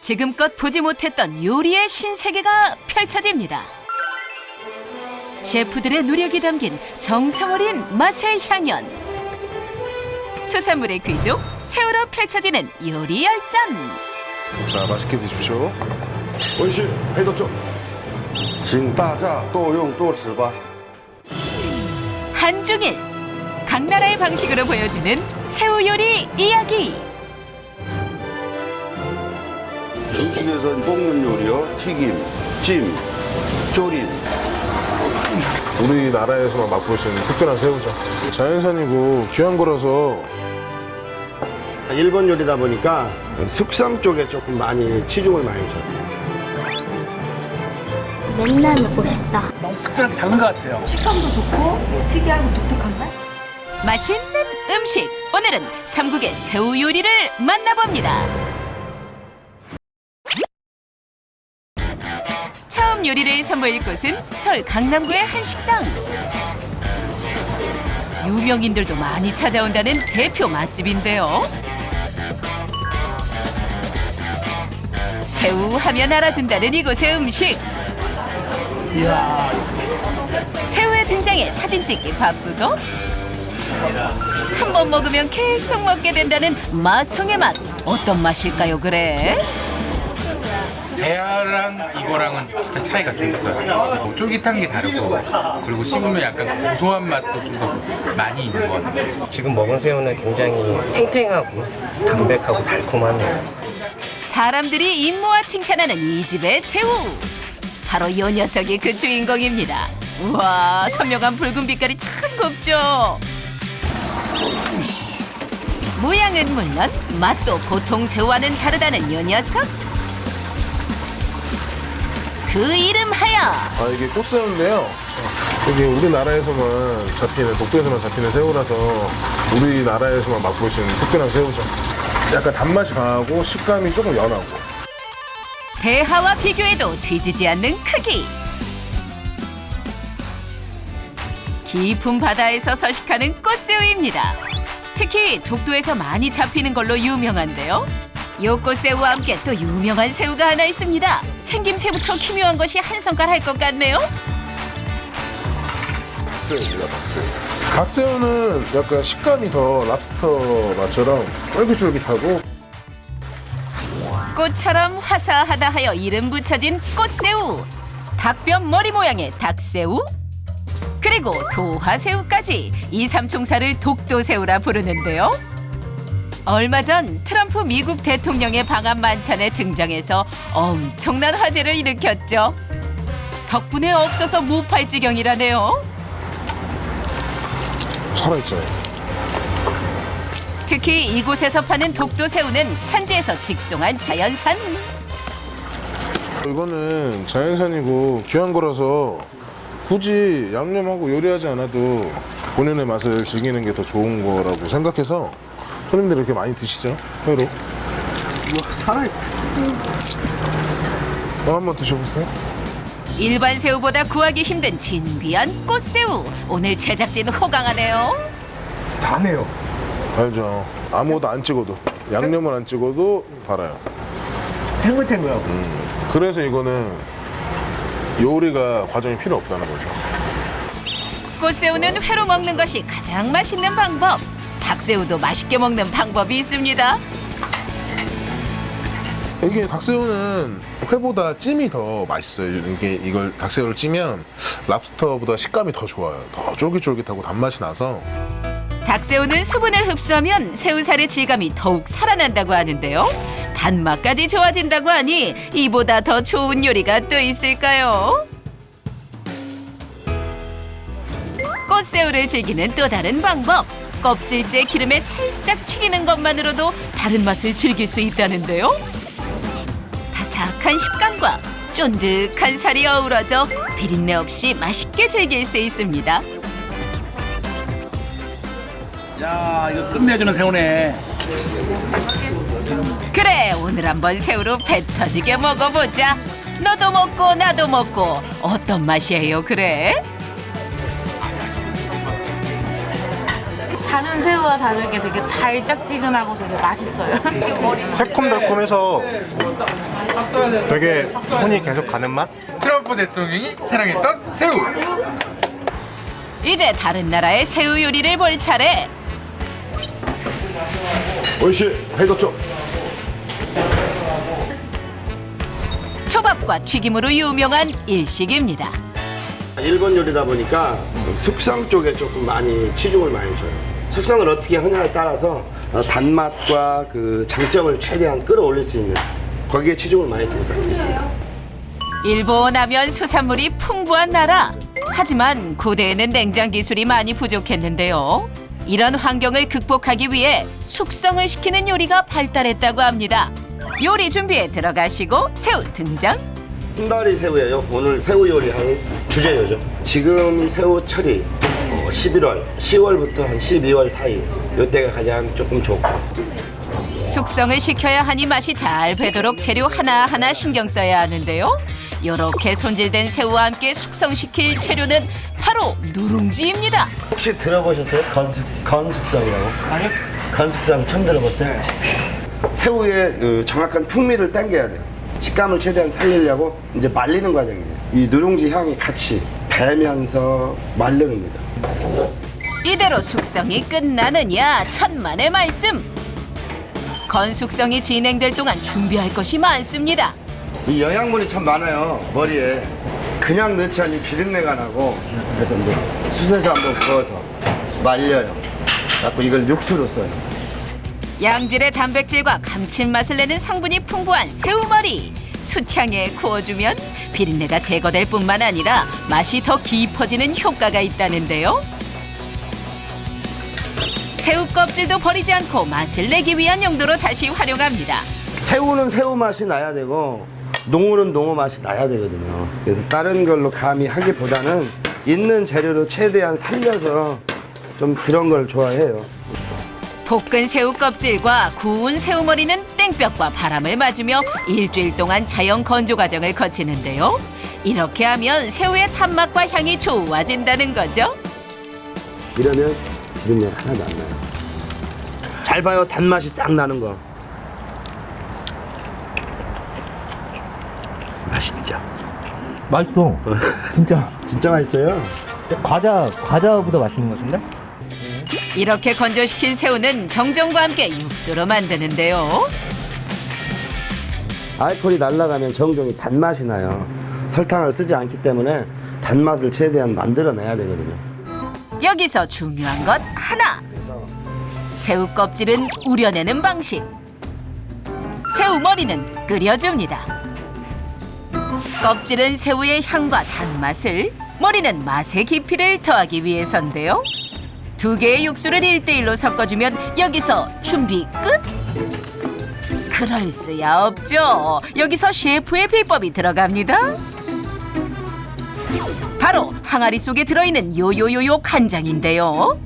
지금껏 보지 못했던 요리의 신세계가 펼쳐집니다. 셰프들의 노력이 담긴 정성 어린 맛의 향연. 수산물의 귀족 새우로 펼쳐지는 요리 열전. 자, 맛있게 드십시오. 温室黑豆粥，请大家多用多吃吧。 한중일 각 나라의 방식으로 보여주는 새우 요리 이야기. 중식에서 볶는 요리요, 튀김, 찜, 조림. 우리나라에서만 맛볼 수 있는 특별한 새우죠. 자연산이고 귀한 거라서 일본 요리다 보니까 숙성 쪽에 조금 많이 치중을 많이 줘. 맨날 먹고 싶다. 특별하게 다른 것 같아요. 맛있는 음식. 오늘은 삼국의 새우 요리를 만나봅니다. 요리를 선보일 곳은 서울 강남구의 한 식당. 유명인들도 많이 찾아온다는 대표 맛집인데요. 새우 하면 알아준다는 이곳의 음식. 새우의 등장에 사진 찍기 바쁘고 한 번 먹으면 계속 먹게 된다는 마성의 맛 어떤 맛일까요 그래? 대하랑 이거랑은 진짜 차이가 좀 있어요. 뭐 쫄깃한 게 다르고 그리고 씹으면 약간 고소한 맛도 좀 더 많이 있는 것 같아요. 지금 먹은 새우는 굉장히 탱탱하고 담백하고 달콤하네요. 사람들이 입 모아 칭찬하는 이 집의 새우 바로 이 녀석이 그 주인공입니다 우와 선명한 붉은 빛깔이 참 곱죠 모양은 물론 맛도 보통 새우와는 다르다는 이 녀석 그 이름 하여 아 이게 꽃새우인데요. 이게 우리나라에서만 잡히는 독도에서만 잡히는 새우라서 우리나라에서만 맛볼 수 있는 특별한 새우죠. 약간 단맛이 강하고 식감이 조금 연하고 대하와 비교해도 뒤지지 않는 크기. 깊은 바다에서 서식하는 꽃새우입니다. 특히 독도에서 많이 잡히는 걸로 유명한데요. 요 꽃새우와 함께 또 유명한 새우가 하나 있습니다. 생김새부터 기묘한 것이 한 손가락 할것 같네요. 박새우입니다. 박새우. 박새우는 약간 식감이 더 랍스터 맛처럼 쫄깃쫄깃하고 꽃처럼 화사하다 하여 이름 붙여진 꽃새우. 닭뼈 머리 모양의 닭새우. 그리고 도화새우까지 이 삼총사를 독도새우라 부르는데요. 얼마 전 트럼프 미국 대통령의 방한 만찬에 등장해서 엄청난 화제를 일으켰죠. 덕분에 없어서 못 팔 지경이라네요. 살아있잖아요. 특히 이곳에서 파는 독도 새우는 산지에서 직송한 자연산. 이거는 자연산이고 귀한 거라서 굳이 양념하고 요리하지 않아도 본연의 맛을 즐기는 게 더 좋은 거라고 생각해서 손님들이 이렇게 많이 드시죠 회로 살아있어. 어, 한번 드셔보세요 일반 새우보다 구하기 힘든 진귀한 꽃새우. 오늘 제작진 호강하네요. 다네요. 알죠 아무것도 안 찍어도 양념을 안 찍어도 달아요 탱글탱글하고. 그래서 이거는 요리가 과정이 필요 없다는 거죠 꽃새우는 회로 먹는 것이 가장 맛있는 방법. 닭새우도 맛있게 먹는 방법이 있습니다. 이게 닭새우는 회보다 찜이 더 맛있어요. 이게 이걸 닭새우를 찌면 랍스터보다 식감이 더 좋아요. 더 쫄깃쫄깃하고 단맛이 나서 닭새우는 수분을 흡수하면 새우살의 질감이 더욱 살아난다고 하는데요. 단맛까지 좋아진다고 하니 이보다 더 좋은 요리가 또 있을까요? 꽃새우를 즐기는 또 다른 방법. 껍질째 기름에 살짝 튀기는 것만으로도 다른 맛을 즐길 수 있다는데요. 바삭한 식감과 쫀득한 살이 어우러져 비린내 없이 맛있게 즐길 수 있습니다. 야, 이거 끝내주는 새우네. 그래 오늘 한번 새우로 배 터지게 먹어보자 너도 먹고 나도 먹고 어떤 맛이에요 그래? 다른 새우와 다르게 되게 달짝지근하고 되게 맛있어요. 새콤달콤해서 되게 손이 계속 가는 맛? 트럼프 대통령이 사랑했던 새우. 이제 다른 나라의 새우 요리를 볼 차례. 오이시 해줬죠. 초밥과 튀김으로 유명한 일식입니다. 일본 요리다 보니까 숙성 쪽에 조금 많이 치중을 많이 줘요. 숙성을 어떻게 하냐에 따라서 어, 단맛과 그 장점을 최대한 끌어올릴 수 있는 거기에 치중을 많이 두고 있습니다. 일본 하면 수산물이 풍부한 나라. 하지만 고대에는 냉장 기술이 많이 부족했는데요. 이런 환경을 극복하기 위해 숙성을 시키는 요리가 발달했다고 합니다. 요리 준비에 들어가시고 새우 등장. 흰다리 새우예요. 오늘 새우 요리할 주재료죠. 지금 이 새우철이 어, 11월, 10월부터 한 12월 사이 이때가 가장 조금 좋고 숙성을 시켜야 하니 맛이 잘 배도록 재료 하나하나 신경 써야 하는데요. 이렇게 손질된 새우와 함께 숙성시킬 재료는 바로 누룽지입니다. 혹시 들어보셨어요? 건숙, 건숙성이라고? 아니요. 건숙성 처음 들어봤어요? 새우의 그 정확한 풍미를 당겨야 돼요. 식감을 최대한 살리려고 이제 말리는 과정이에요. 이 누룽지 향이 같이 배면서 거죠. 이대로 숙성이 끝나느냐 천만의 말씀. 건숙성이 진행될 동안 준비할 것이 많습니다. 이 영양분이 참 많아요. 머리에. 그냥 넣지 않니 비린내가 나고 그래서 이제 수세도 한번 부어서 말려요. 그래갖고 이걸 육수로 써요. 양질의 단백질과 감칠맛을 내는 성분이 풍부한 새우머리. 숯향에 구워주면 비린내가 제거될 뿐만 아니라 맛이 더 깊어지는 효과가 있다는데요. 새우 껍질도 버리지 않고 맛을 내기 위한 용도로 다시 활용합니다. 새우는 새우 맛이 나야 되고 농어는 농어 맛이 나야 되거든요. 그래서 다른 걸로 감히 하기보다는 있는 재료로 최대한 살려서 좀 그런 걸 좋아해요. 볶은 새우 껍질과 구운 새우머리는 땡볕과 바람을 맞으며 일주일 동안 자연 건조 과정을 거치는데요. 이렇게 하면 새우의 탄맛과 향이 좋아진다는 거죠. 이러면 기름내 하나도 안 나요. 잘 봐요. 단맛이 싹 나는 거. 맛있죠? 맛있어. 진짜. 진짜 맛있어요. 과자, 과자보다 맛있는 것 같은데? 이렇게 건조시킨 새우는 정종과 함께 육수로 만드는데요. 알코올이 날아가면 정종이 단맛이 나요. 설탕을 쓰지 않기 때문에 단맛을 최대한 만들어내야 되거든요. 여기서 중요한 것 하나. 새우 껍질은 우려내는 방식. 새우 머리는 끓여줍니다. 껍질은 새우의 향과 단맛을, 머리는 맛의 깊이를 더하기 위해서인데요. 두 개의 육수를 일대일로 섞어주면 여기서 준비 끝! 그럴 수야 없죠. 여기서 셰프의 비법이 들어갑니다. 바로 항아리 속에 들어있는 요요요요 간장인데요.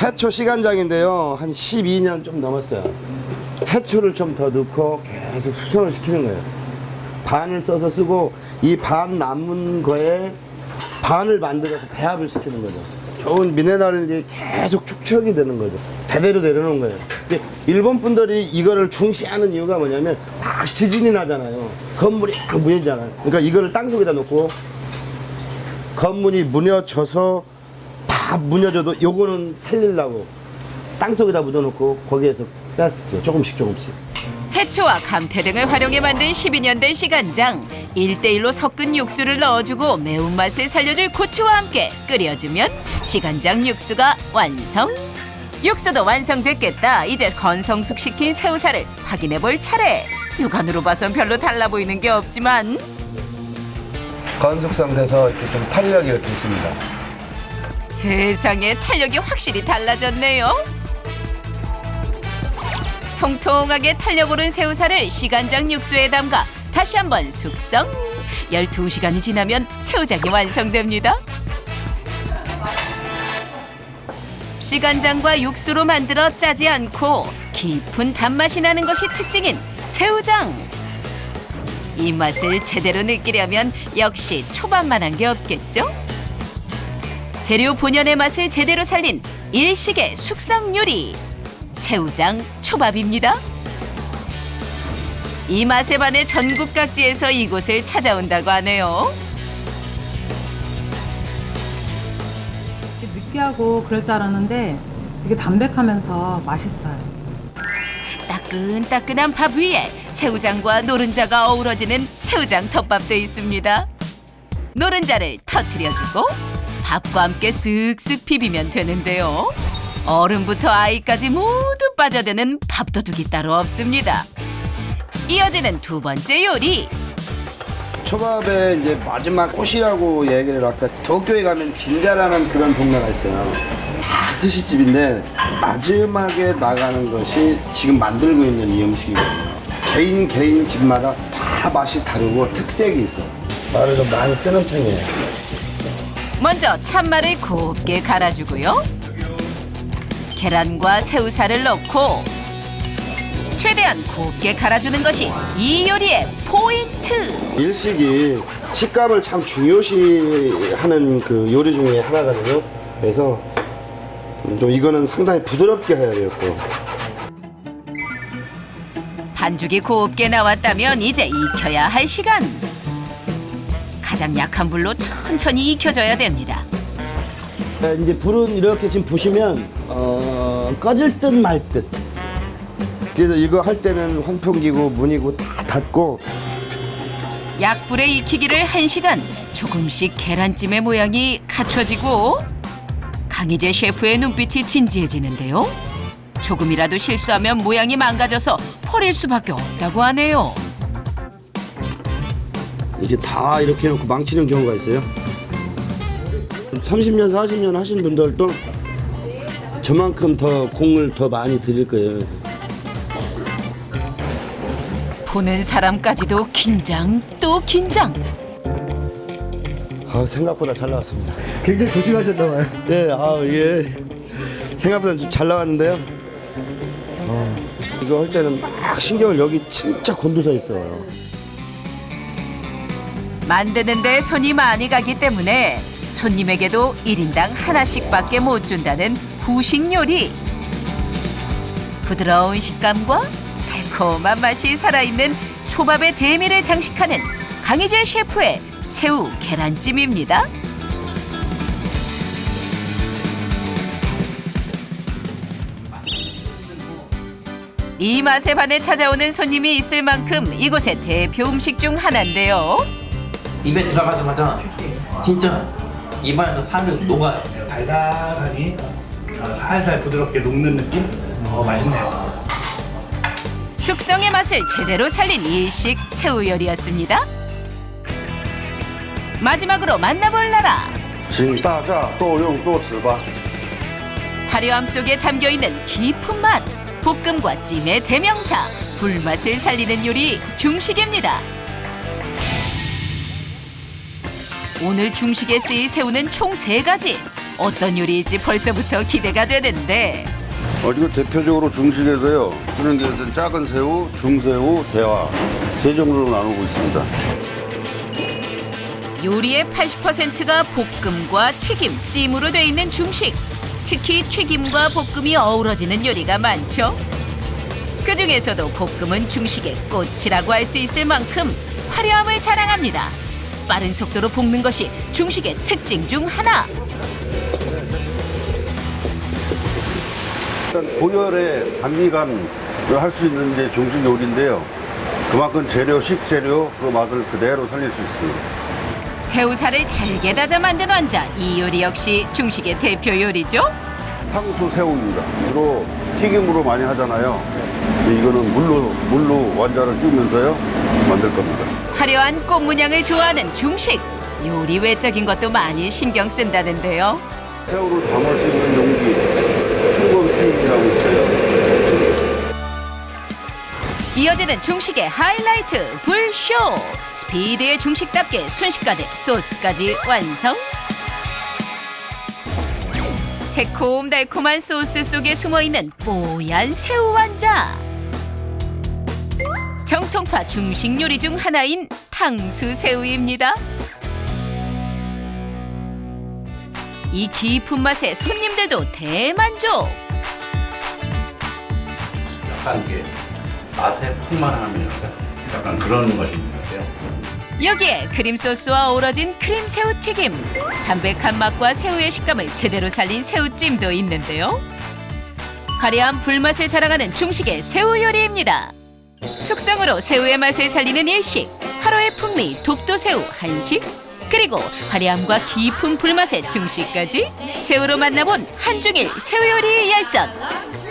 해초 시간장인데요. 한 12년 좀 넘었어요. 해초를 좀 더 넣고 계속 숙성을 시키는 거예요. 반을 써서 쓰고 이 반 남은 거에 반을 만들어서 배합을 시키는 거죠. 좋은 미네랄이 계속 축적이 되는 거죠. 대대로 내려놓은 거예요. 근데 일본 분들이 이거를 중시하는 이유가 뭐냐면 막 지진이 나잖아요. 건물이 막 무너지잖아요. 그러니까 이거를 땅속에다 놓고 건물이 무너져서 다 무너져도 요거는 살리려고 땅속에다 묻어놓고 거기에서 뺐었죠. 조금씩 조금씩. 해초와 감태 등을 활용해 만든 12년 된 시간장. 일대일로 섞은 육수를 넣어주고 매운맛을 살려줄 고추와 함께 끓여주면 시간장 육수가 완성. 육수도 완성됐겠다. 이제 건성숙 시킨 새우살을 확인해 볼 차례. 육안으로 봐선 별로 달라 보이는 게 없지만 건숙성 돼서 이렇게 좀 탄력이 이렇게 있습니다. 세상에 탄력이 확실히 달라졌네요. 통통하게 오른 새우살을 시간장 육수에 담가 다시 한번 숙성. 12시간이 지나면 새우장이 완성됩니다. 시간장과 육수로 만들어 짜지 않고 깊은 단맛이 나는 것이 특징인 새우장. 이 맛을 제대로 느끼려면 역시 초밥만한 게 없겠죠? 재료 본연의 맛을 제대로 살린 일식의 숙성 요리 새우장 초밥입니다. 이 맛에 반해 전국 각지에서 이곳을 찾아온다고 하네요. 느끼하고 그럴 줄 알았는데 되게 담백하면서 맛있어요. 따끈따끈한 밥 위에 새우장과 노른자가 어우러지는 새우장 덮밥도 있습니다. 노른자를 터트려주고 밥과 함께 쓱쓱 비비면 되는데요. 어른부터 아이까지 모두 빠져드는 밥도둑이 따로 없습니다. 이어지는 두 번째 요리. 초밥의 이제 마지막 꽃이라고 얘기를 아까 도쿄에 가면 긴자라는 그런 동네가 있어요. 다 스시집인데 마지막에 나가는 것이 지금 만들고 있는 이 음식이거든요. 개인 개인 집마다 다 맛이 다르고 특색이 있어. 말을 좀 많이 쓰는 편이에요. 먼저 찬마를 곱게 갈아주고요. 계란과 새우살을 넣고 최대한 곱게 갈아주는 것이 이 요리의 포인트. 일식이 식감을 참 중요시하는 그 요리 중에 하나거든요. 그래서 좀 이거는 상당히 부드럽게 해야 돼요. 또. 반죽이 곱게 나왔다면 이제 익혀야 할 시간. 가장 약한 불로 천천히 익혀줘야 됩니다. 네, 이제 불은 이렇게 지금 보시면 어, 꺼질 듯 말 듯. 그래서 이거 할 때는 환풍기고 문이고 다 닫고 약불에 익히기를 한시간 조금씩 계란찜의 모양이 갖춰지고 강희재 셰프의 눈빛이 진지해지는데요. 조금이라도 실수하면 모양이 망가져서 버릴 수밖에 없다고 하네요. 이게 다 이렇게 해놓고 망치는 경우가 있어요. 30년, 40년 하신 분들도 저만큼 더 공을 더 많이 드릴 거예요. 보는 사람까지도 긴장 또 긴장. 아, 생각보다 잘 나왔습니다. 굉장히 조심하셨나 봐요. 예, 아, 예. 생각보다 좀 잘 나왔는데요. 어, 이거 할 때는 막 신경을 여기 진짜 곤두서 있어요. 만드는데 손이 많이 가기 때문에 손님에게도 일인당 하나씩밖에 못 준다는 후식 요리. 부드러운 식감과 달콤한 맛이 살아있는 초밥의 대미를 장식하는 강희재 셰프의 새우 계란찜입니다. 이 맛에 반해 찾아오는 손님이 있을 만큼 이곳의 대표 음식 중 하나인데요. 입에 들어가자마자 진짜 입안에서 살을 녹아요. 달달하니 어, 살살 부드럽게 녹는 느낌? 어, 맛있네요. 숙성의 맛을 제대로 살린 일식 새우 요리였습니다. 마지막으로 만나볼 나라 请大家多用多吃吧。 화려함 속에 담겨 있는 깊은 맛 볶음과 찜의 대명사 불맛을 살리는 요리 중식입니다. 오늘 중식에 쓰일 새우는 총 세가지 어떤 요리일지 벌써부터 기대가 되는데 어, 이거 대표적으로 중식에서요. 쓰는 게 작은 새우, 중새우, 대화 세 종류로 나누고 있습니다. 요리의 80%가 볶음과 튀김, 찜으로 돼 있는 중식. 특히 튀김과 볶음이 어우러지는 요리가 많죠. 그 중에서도 볶음은 중식의 꽃이라고 할 수 있을 만큼 화려함을 자랑합니다. 빠른 속도로 볶는 것이 중식의 특징 중 하나. 일단 고열의 단미감을 할 수 있는 게 중식 요리인데요. 그만큼 재료, 식재료 그 맛을 그대로 살릴 수 있습니다. 새우살을 잘게 다져 만든 완자. 이 요리 역시 중식의 대표 요리죠. 상수 새우입니다. 주로 튀김으로 많이 하잖아요. 이거는 물로 물로 완자를 띄우면서요 만들 겁니다. 화려한 꽃 문양을 좋아하는 중식. 요리 외적인 것도 많이 신경 쓴다는데요. 새우를 담을 수 있는 용기 충건 튀김이라고 있어요. 이어지는 중식의 하이라이트 불쇼 스피드의 중식답게 순식간에 소스까지 완성 새콤달콤한 소스 속에 숨어있는 뽀얀 새우 완자 정통파 중식 요리 중 하나인 탕수새우입니다 이 깊은 맛에 손님들도 대만족. 약간 이게 맛의 풍만함이 약간 그런 것인 것 같아요. 여기에 크림 소스와 어우러진 크림 새우 튀김, 담백한 맛과 새우의 식감을 제대로 살린 새우찜도 있는데요. 화려한 불맛을 자랑하는 중식의 새우 요리입니다. 숙성으로 새우의 맛을 살리는 일식, 화로의 풍미 독도 새우 한식, 그리고 화려함과 깊은 불맛의 중식까지 새우로 만나본 한중일 새우 요리의 열전.